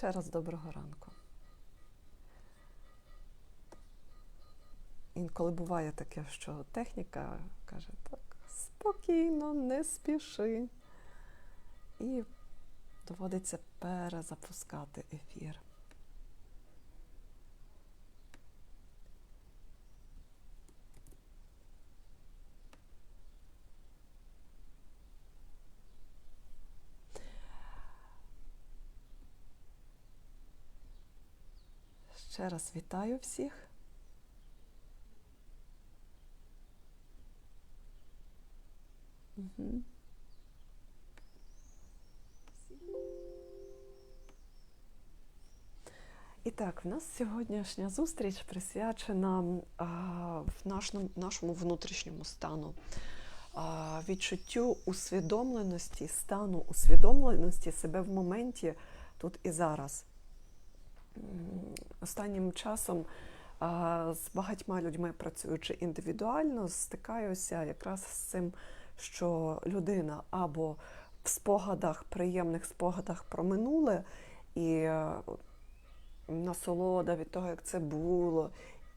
Ще раз доброго ранку. Інколи буває таке, що техніка каже, так, спокійно, не спіши. І доводиться перезапускати ефір. Ще раз вітаю всіх. І так, в нас сьогоднішня зустріч присвячена а, в нашому, нашому внутрішньому стану, а, відчуттю усвідомленості, стану усвідомленості себе в моменті тут і зараз. Останнім часом з багатьма людьми, працюючи індивідуально, стикаюся якраз з цим, що людина або в спогадах, приємних спогадах про минуле і е, насолода від того, як це було,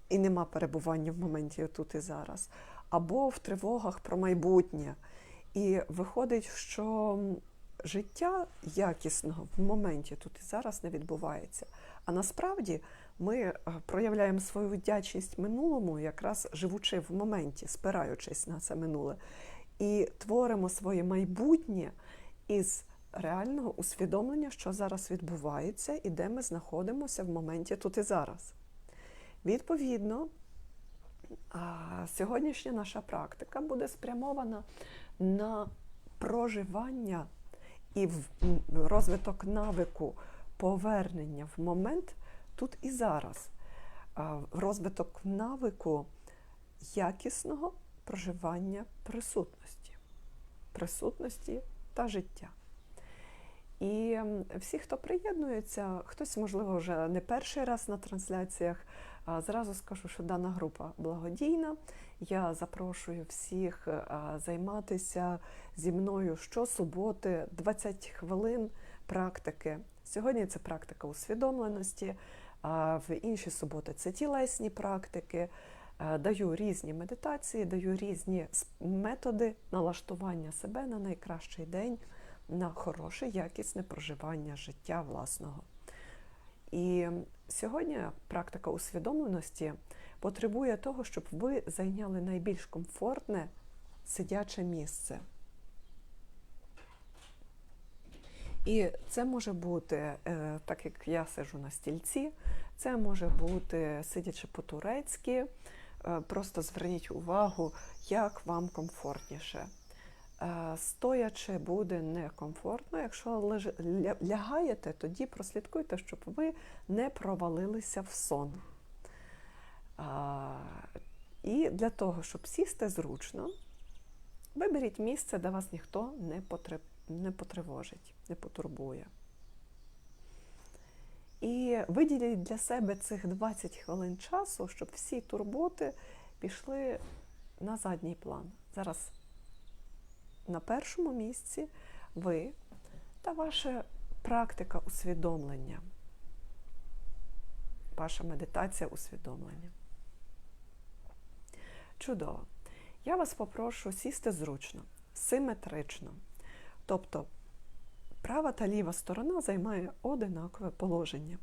і нема перебування в моменті тут і зараз, або в тривогах про майбутнє. І виходить, що життя якісного в моменті тут і зараз не відбувається. А насправді ми е, проявляємо свою вдячність минулому, якраз живучи в моменті, спираючись на це минуле, і творимо своє майбутнє із реального усвідомлення, що зараз відбувається і де ми знаходимося в моменті тут і зараз. Відповідно, сьогоднішня наша практика буде спрямована на проживання і в- розвиток навику повернення в момент тут і зараз, розвиток навику якісного проживання присутності, присутності та життя. І всі, хто приєднується, хтось, можливо, вже не перший раз на трансляціях. Зразу скажу, що дана група благодійна. Я запрошую всіх займатися зі мною щосуботи 20 хвилин практики. Сьогодні це практика усвідомленості, а в інші суботи це тілесні практики. Е, Даю різні медитації, даю різні методи налаштування себе на найкращий день, на хороше, якісне проживання життя власного. І сьогодні практика усвідомленості потребує того, щоб ви зайняли найбільш комфортне сидяче місце. І це може бути, е, так як я сиджу на стільці, це може бути сидячи по-турецьки. Е, Просто зверніть увагу, як вам комфортніше. Е, Стоячи буде некомфортно. Якщо леж- лягаєте, тоді прослідкуйте, щоб ви не провалилися в сон. А, І для того, щоб сісти зручно, виберіть місце, де вас ніхто не, потре- не потривожить, не потурбує. І виділіть для себе цих 20 хвилин часу, щоб всі турботи пішли на задній план. Зараз на першому місці ви та ваша практика усвідомлення, ваша медитація усвідомлення. Чудово. Я вас попрошу сісти зручно, симетрично. Тобто права та ліва сторона займає одинакове положення.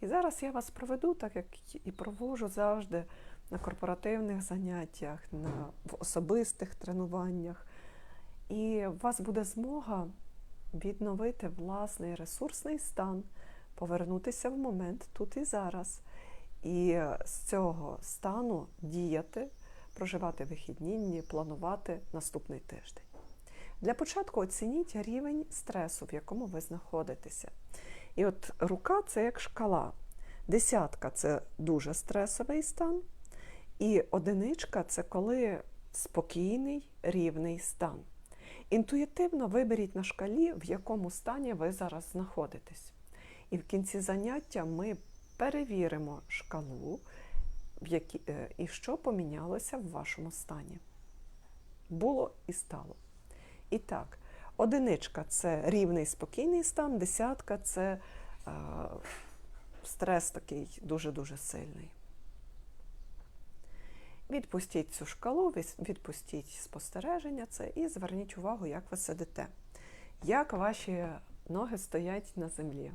І зараз я вас проведу, так як і проводжу завжди на корпоративних заняттях, на, в особистих тренуваннях. І у вас буде змога відновити власний ресурсний стан, повернутися в момент тут і зараз. І з цього стану діяти, проживати вихідні дні, планувати наступний тиждень. Для початку оцініть рівень стресу, в якому ви знаходитеся. І от рука це як шкала. Десятка це дуже стресовий стан, і одиничка це коли спокійний, рівний стан. Інтуїтивно виберіть на шкалі, в якому стані ви зараз знаходитесь. І в кінці заняття ми перевіримо шкалу, в які, е, і що помінялося в вашому стані. Було і стало. І так, Одиничка це рівний спокійний стан, десятка це е, стрес такий дуже-дуже сильний. Відпустіть цю шкалу, відпустіть спостереження це і зверніть увагу, як ви сидите, як ваші ноги стоять на землі.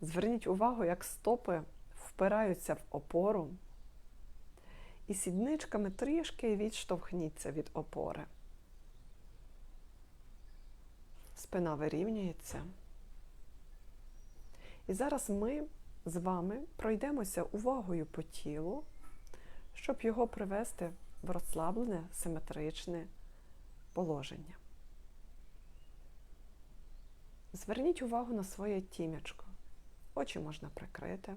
Зверніть увагу, як стопи впираються в опору, і сідничками трішки відштовхніться від опори. Спина вирівнюється. І зараз ми з вами пройдемося увагою по тілу, щоб його привести в розслаблене симетричне положення. Зверніть увагу на своє тім'ячко. Очі можна прикрити.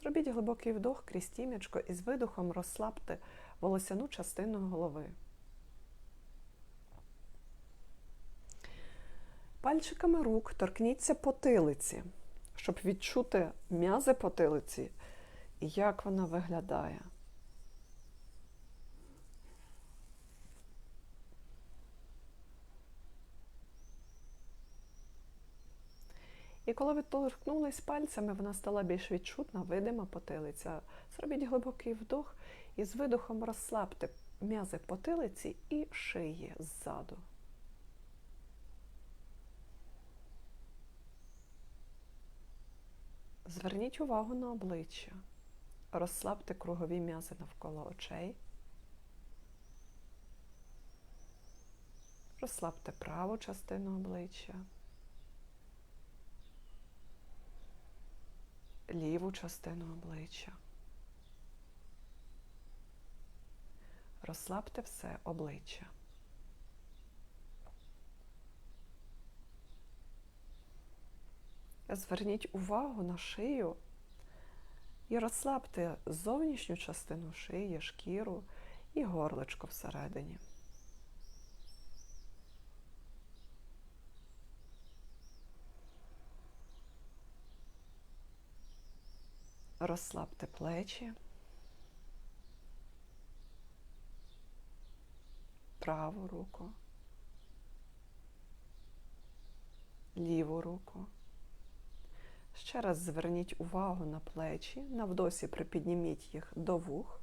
Зробіть глибокий вдох крізь тім'ячко і з видохом розслабте волосяну частину голови. Пальчиками рук торкніться потилиці, щоб відчути м'язи потилиці як вона виглядає. І коли ви торкнулись пальцями, вона стала більш відчутна, видима потилиця. Зробіть глибокий вдох і з видохом розслабте м'язи потилиці і шиї ззаду. Зверніть увагу на обличчя. Розслабте кругові м'язи навколо очей. Розслабте праву частину обличчя. Ліву частину обличчя. Розслабте все обличчя. Зверніть увагу на шию і розслабте зовнішню частину шиї, шкіру і горлечко всередині. Розслабте плечі, праву руку, ліву руку. Ще раз зверніть увагу на плечі, на вдосі припідніміть їх до вух.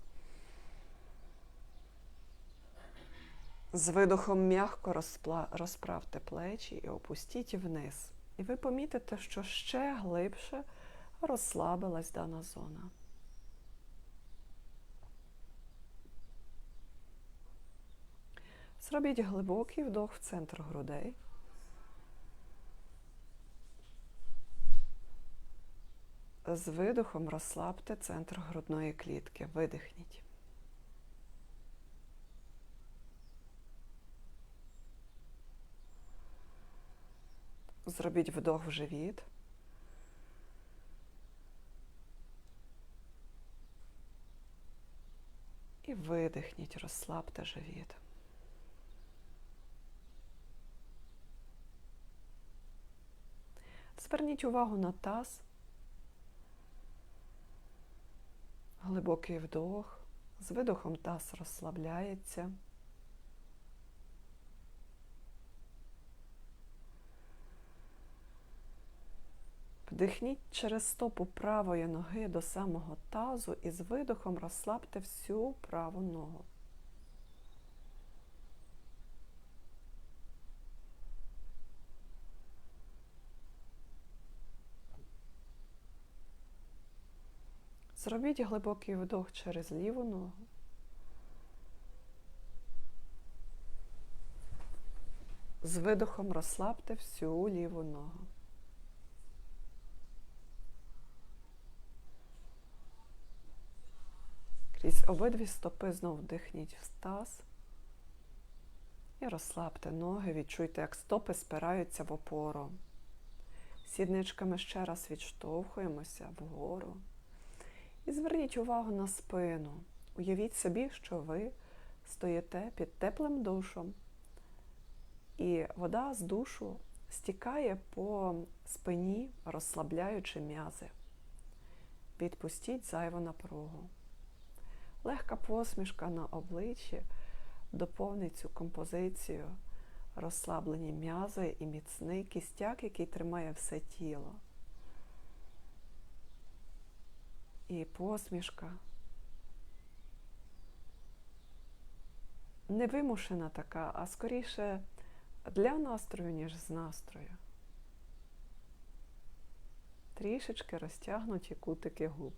З видохом м'яко розправте плечі і опустіть вниз. І ви помітите, що ще глибше розслабилась дана зона. Зробіть глибокий вдох в центр грудей. З видохом розслабте центр грудної клітки. Видихніть. Зробіть вдох в живіт. І видихніть, розслабте живіт. Зверніть увагу на таз. Глибокий вдох. З видохом таз розслабляється. Вдихніть через стопу правої ноги до самого тазу і з видохом розслабте всю праву ногу. Зробіть глибокий вдох через ліву ногу. З видохом розслабте всю ліву ногу. Крізь обидві стопи знов вдихніть в стаз. І розслабте ноги, відчуйте, як стопи спираються в опору. Сідничками ще раз відштовхуємося вгору. І зверніть увагу на спину. Уявіть собі, що ви стоїте під теплим душом, і вода з душу стікає по спині, розслабляючи м'язи. Відпустіть зайву напругу. Легка посмішка на обличчі доповнить цю композицію розслаблені м'язи і міцний кістяк, який тримає все тіло. І посмішка. Невимушена така, а скоріше для настрою, ніж з настрою. Трішечки розтягнуті кутики губ.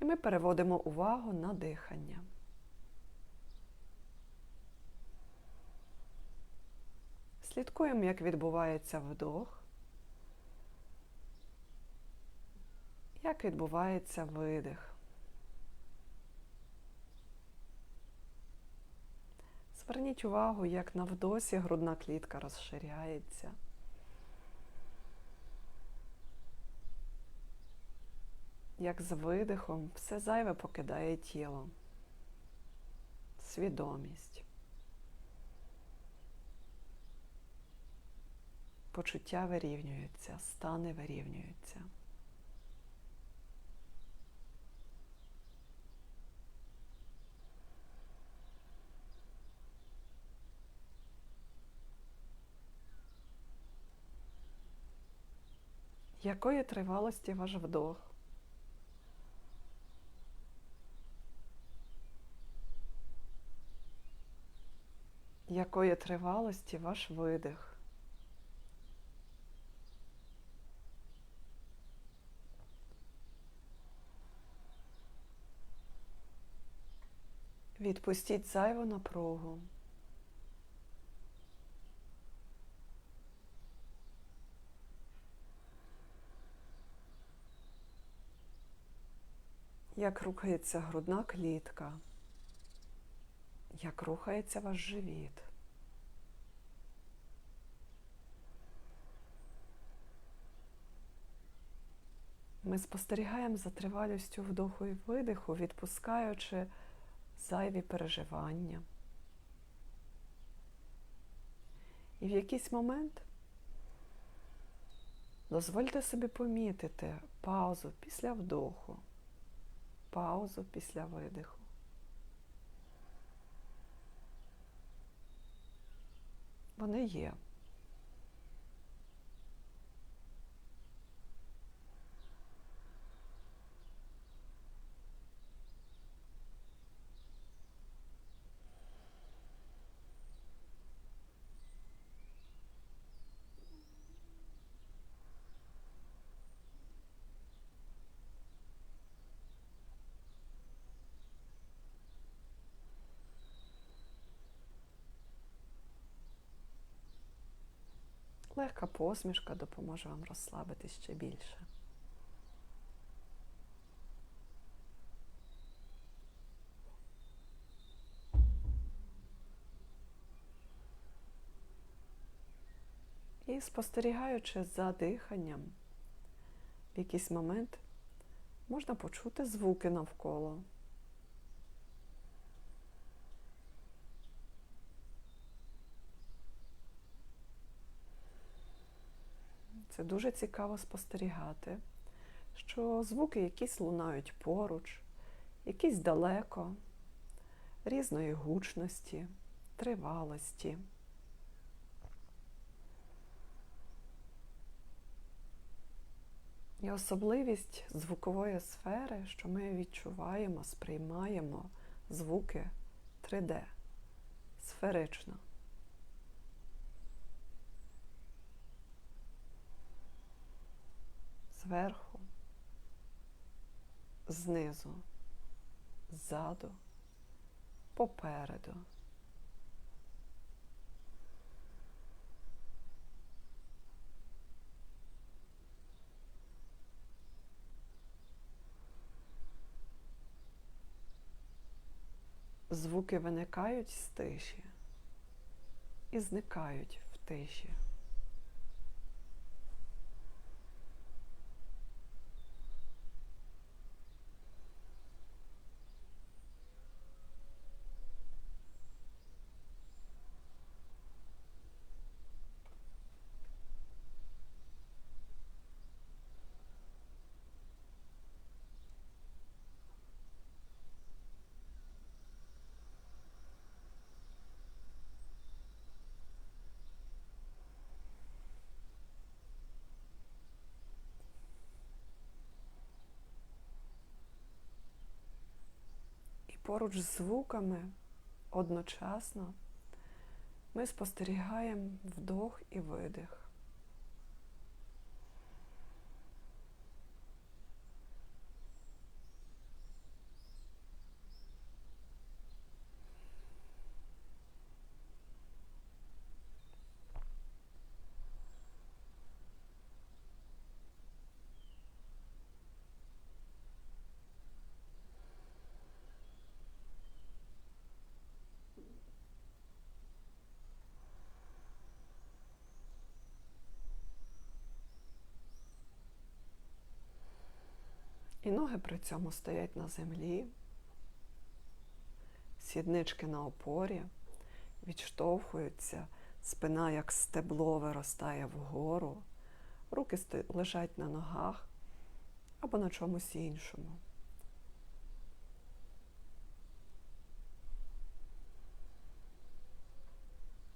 І ми переводимо увагу на дихання. Слідкуємо, як відбувається вдох, як відбувається видих. Зверніть увагу, як на вдосі грудна клітка розширяється. Як з видихом все зайве покидає тіло, свідомість, почуття вирівнюються, стани вирівнюються. Якої тривалості ваш вдох? Якої тривалості ваш видих? Відпустіть зайву напругу. Як рухається грудна клітка, як рухається ваш живіт. Ми спостерігаємо за тривалістю вдоху і видиху, відпускаючи зайві переживання. І в якийсь момент дозвольте собі помітити паузу після вдоху, паузу після видиху. Вони є. Легка посмішка допоможе вам розслабитись ще більше. І спостерігаючи за диханням, в якийсь момент можна почути звуки навколо. Це дуже цікаво спостерігати, що звуки якісь лунають поруч, якісь далеко, різної гучності, тривалості. І особливість звукової сфери, що ми відчуваємо, сприймаємо звуки 3D сферично. Зверху, знизу, ззаду, попереду. Звуки виникають з тиші і зникають в тиші. Поруч з звуками одночасно ми спостерігаємо вдох і видих. І ноги при цьому стоять на землі, сіднички на опорі, відштовхуються, спина як стебло виростає вгору, руки лежать на ногах або на чомусь іншому.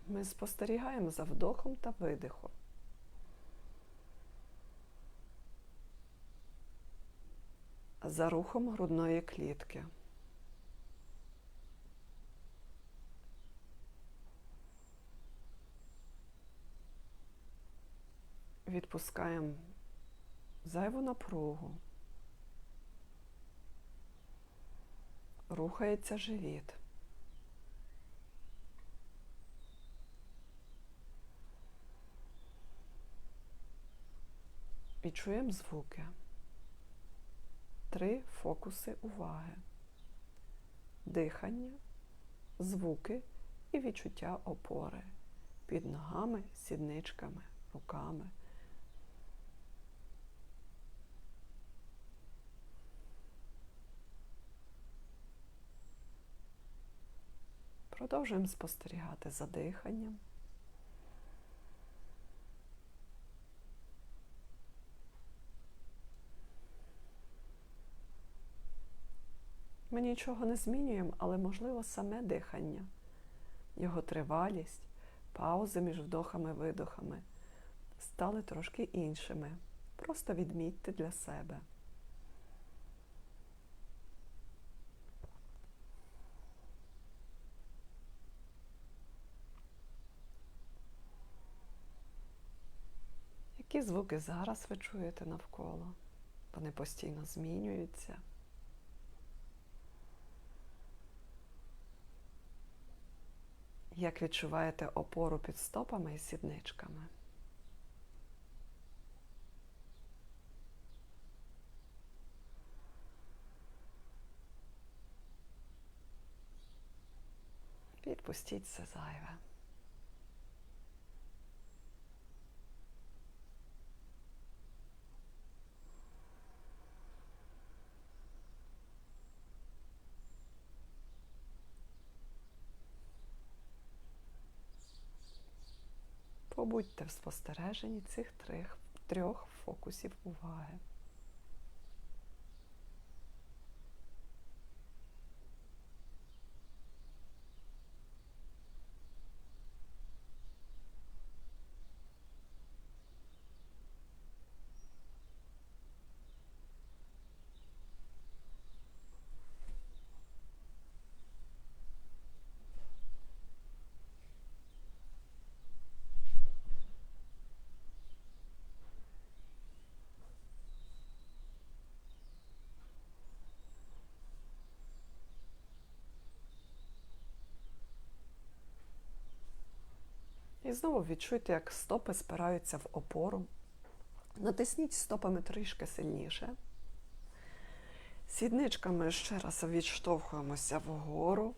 Ми спостерігаємо за вдохом та видихом. За рухом грудної клітки. Відпускаємо зайву напругу. Рухається живіт. І чуємо звуки три фокуси уваги: дихання, звуки і відчуття опори під ногами, сідничками, руками. Продовжуємо спостерігати за диханням. Ми нічого не змінюємо, але, можливо, саме дихання, його тривалість, паузи між вдохами і видохами стали трошки іншими. Просто відмітьте для себе. Які звуки зараз ви чуєте навколо? Вони постійно змінюються. Як відчуваєте опору під стопами і сідничками? Відпустіть все зайве. Побудьте в спостереженні цих трьох, фокусів уваги. І знову відчуйте, як стопи спираються в опору. Натисніть стопами трішки сильніше. Сідничками ще раз відштовхуємося вгору.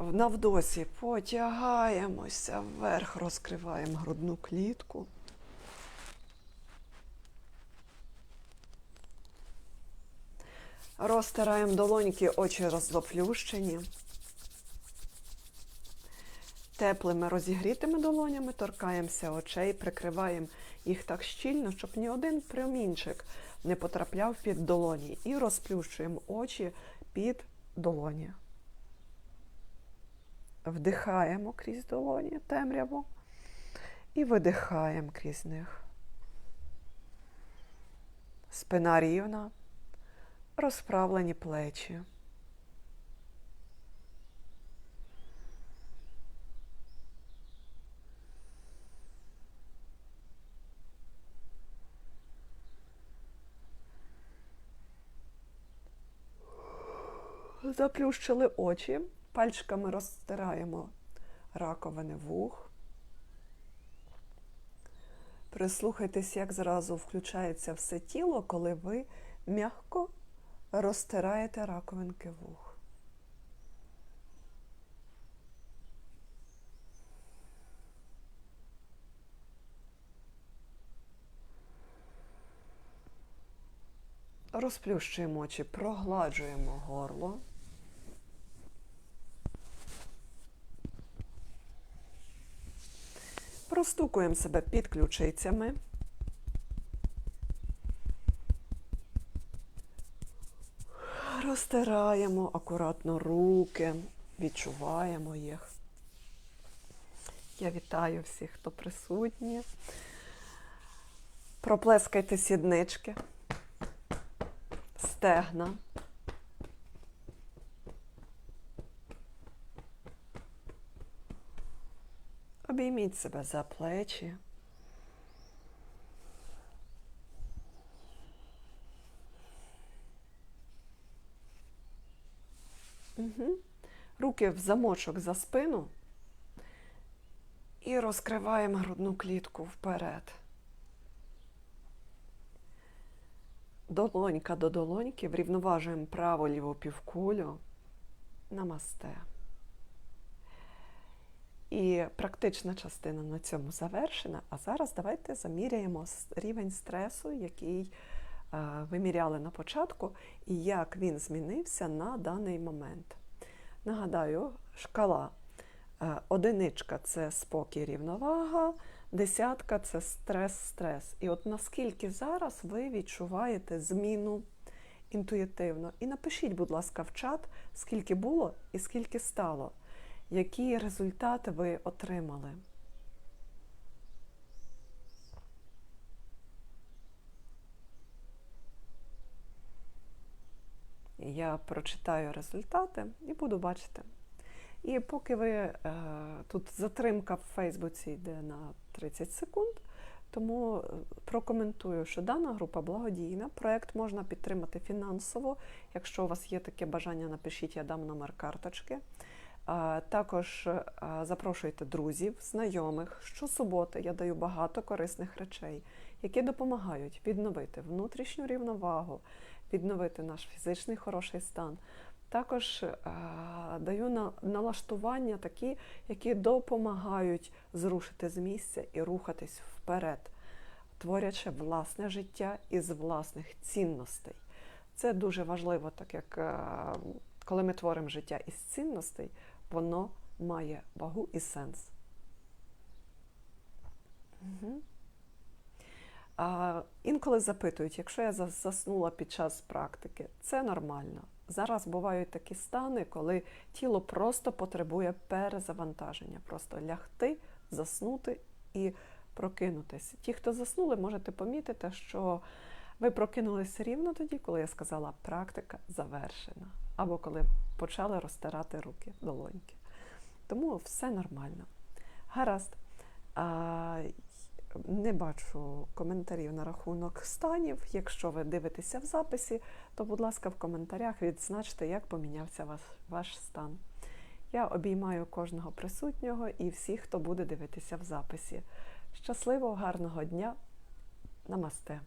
Навдосі потягаємося вверх, розкриваємо грудну клітку. Розтираємо долоньки, очі розлоплющені теплими розігрітими долонями торкаємося очей, прикриваємо їх так щільно, щоб ні один промінчик не потрапляв під долоні. І розплющуємо очі під долоні. Вдихаємо крізь долоні темряву і видихаємо крізь них. Спина рівна, розправлені плечі. Заплющили очі, пальчиками розтираємо раковини вух. Прислухайтесь, як зразу включається все тіло, коли ви м'яко розтираєте раковинки вух. Розплющуємо очі, прогладжуємо горло. Простукуємо себе під ключицями. Розтираємо акуратно руки, відчуваємо їх. Я вітаю всіх, хто присутні. Проплескайте сіднички, стегна. Обійміть себе за плечі. Угу. Руки в замочок за спину і розкриваємо грудну клітку вперед. Долонька до долоньки, врівноважуємо праву ліву півкулю. Намасте. І практична частина на цьому завершена. А зараз давайте заміряємо рівень стресу, який е, виміряли на початку, і як він змінився на даний момент. Нагадаю, шкала е, одиничка це спокій, рівновага, десятка це стрес-стрес. І от наскільки зараз ви відчуваєте зміну інтуїтивно. І напишіть, будь ласка, в чат, скільки було і скільки стало які результати ви отримали. Я прочитаю результати і буду бачити. І поки ви е, тут затримка в Фейсбуці йде на 30 секунд, тому е, прокоментую, що дана група благодійна. Проект можна підтримати фінансово. Якщо у вас є таке бажання, напишіть, я дам номер карточки. Також запрошуйте друзів, знайомих. Щосуботи я даю багато корисних речей, які допомагають відновити внутрішню рівновагу, відновити наш фізичний хороший стан. Також даю налаштування такі, які допомагають зрушити з місця і рухатись вперед, творячи власне життя із власних цінностей. Це дуже важливо, так як коли ми творимо життя із цінностей воно має вагу і сенс. Угу. А, Інколи запитують, якщо я заснула під час практики, це нормально. Зараз бувають такі стани, коли тіло просто потребує перезавантаження, просто лягти, заснути і прокинутися. Ті, хто заснули, можете помітити, що ви прокинулися рівно тоді, коли я сказала, практика завершена або коли почали розтирати руки, долоньки. Тому все нормально. Гаразд. А, не бачу коментарів на рахунок станів. Якщо ви дивитеся в записі, то, будь ласка, в коментарях відзначте, як помінявся ваш, ваш стан. Я обіймаю кожного присутнього і всіх, хто буде дивитися в записі. Щасливого, гарного дня! Намасте!